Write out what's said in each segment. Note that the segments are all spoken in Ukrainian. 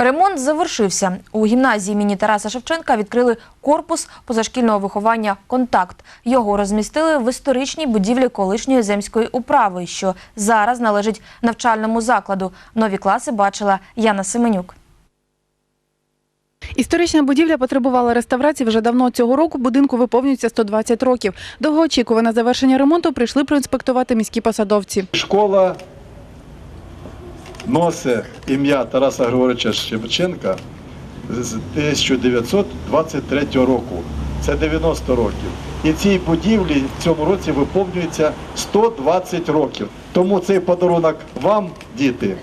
Ремонт завершився. У гімназії імені Тараса Шевченка відкрили корпус позашкільного виховання Контакт. Його розмістили в історичній будівлі колишньої земської управи, що зараз належить навчальному закладу. Нові класи бачила Яна Семенюк. Історична будівля потребувала реставрації вже давно. Цього року будинку виповнюється 120 років. Довгоочікуване завершення ремонту прийшли проінспектувати міські посадовці. Школа носить ім'я Тараса Григоровича Шевченка з 1923 року. Це 90 років. І цій будівлі в цьому році виповнюється 120 років. Тому цей подарунок вам, діти,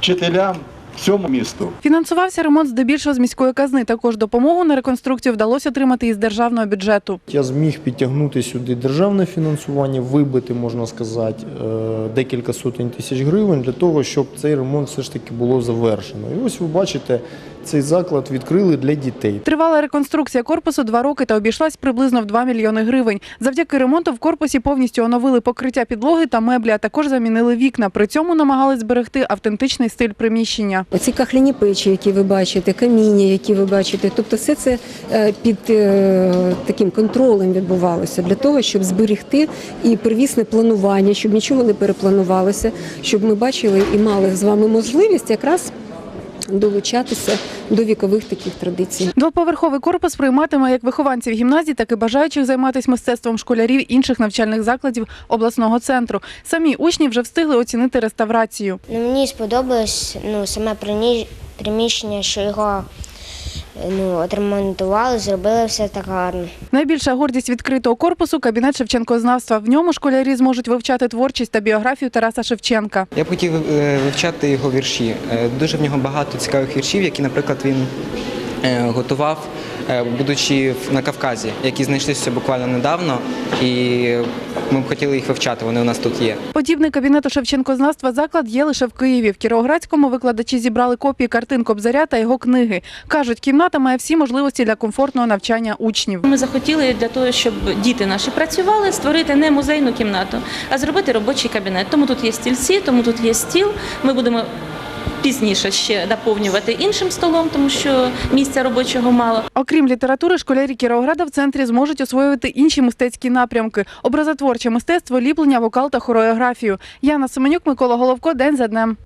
вчителям, всьому місту. Фінансувався ремонт здебільшого з міської казни. Також допомогу на реконструкцію вдалося отримати із державного бюджету. Я зміг підтягнути сюди державне фінансування, вибити, можна сказати, е, декілька сотень тисяч гривень для того, щоб цей ремонт все ж таки було завершено. І ось ви бачите, цей заклад відкрили для дітей. Тривала реконструкція корпусу два роки та обійшлась приблизно в 2 мільйони гривень. Завдяки ремонту в корпусі повністю оновили покриття підлоги та меблі, а також замінили вікна. При цьому намагались зберегти автентичний стиль приміщення. Оці кахляні печі, які ви бачите, каміння, які ви бачите, тобто все це е, під е, таким контролем відбувалося для того, щоб зберегти і первісне планування, щоб нічого не перепланувалося, щоб ми бачили і мали з вами можливість якраз долучатися до вікових таких традицій. Двоповерховий корпус прийматиме як вихованців гімназії, так і бажаючих займатися мистецтвом школярів інших навчальних закладів обласного центру. Самі учні вже встигли оцінити реставрацію. Ну, мені сподобалось ну, саме приміщення, що його ну, отремонтували, зробили все так гарно. Найбільша гордість відкритого корпусу кабінет Шевченкознавства. В ньому школярі зможуть вивчати творчість та біографію Тараса Шевченка. Я б хотів е, вивчати його вірші. Е, Дуже в нього багато цікавих віршів, які, наприклад, він е, готував, будучи в- на Кавказі, які знайшлися буквально недавно, і ми б хотіли їх вивчати. Вони у нас тут є. Подібний кабінету Шевченкознавства заклад є лише в Києві. В Кіровоградському викладачі зібрали копії картин Кобзаря та його книги. Кажуть, кімната має всі можливості для комфортного навчання учнів. Ми захотіли для того, щоб діти наші працювали, створити не музейну кімнату, а зробити робочий кабінет. Тому тут є стільці, тому тут є стіл. Ми будемо пізніше ще доповнювати іншим столом, тому що місця робочого мало. Окрім літератури, школярі Кіровограда в центрі зможуть освоювати інші мистецькі напрямки: образотворче мистецтво, ліплення, вокал та хореографію. Яна Семенюк, Микола Головко, день за днем.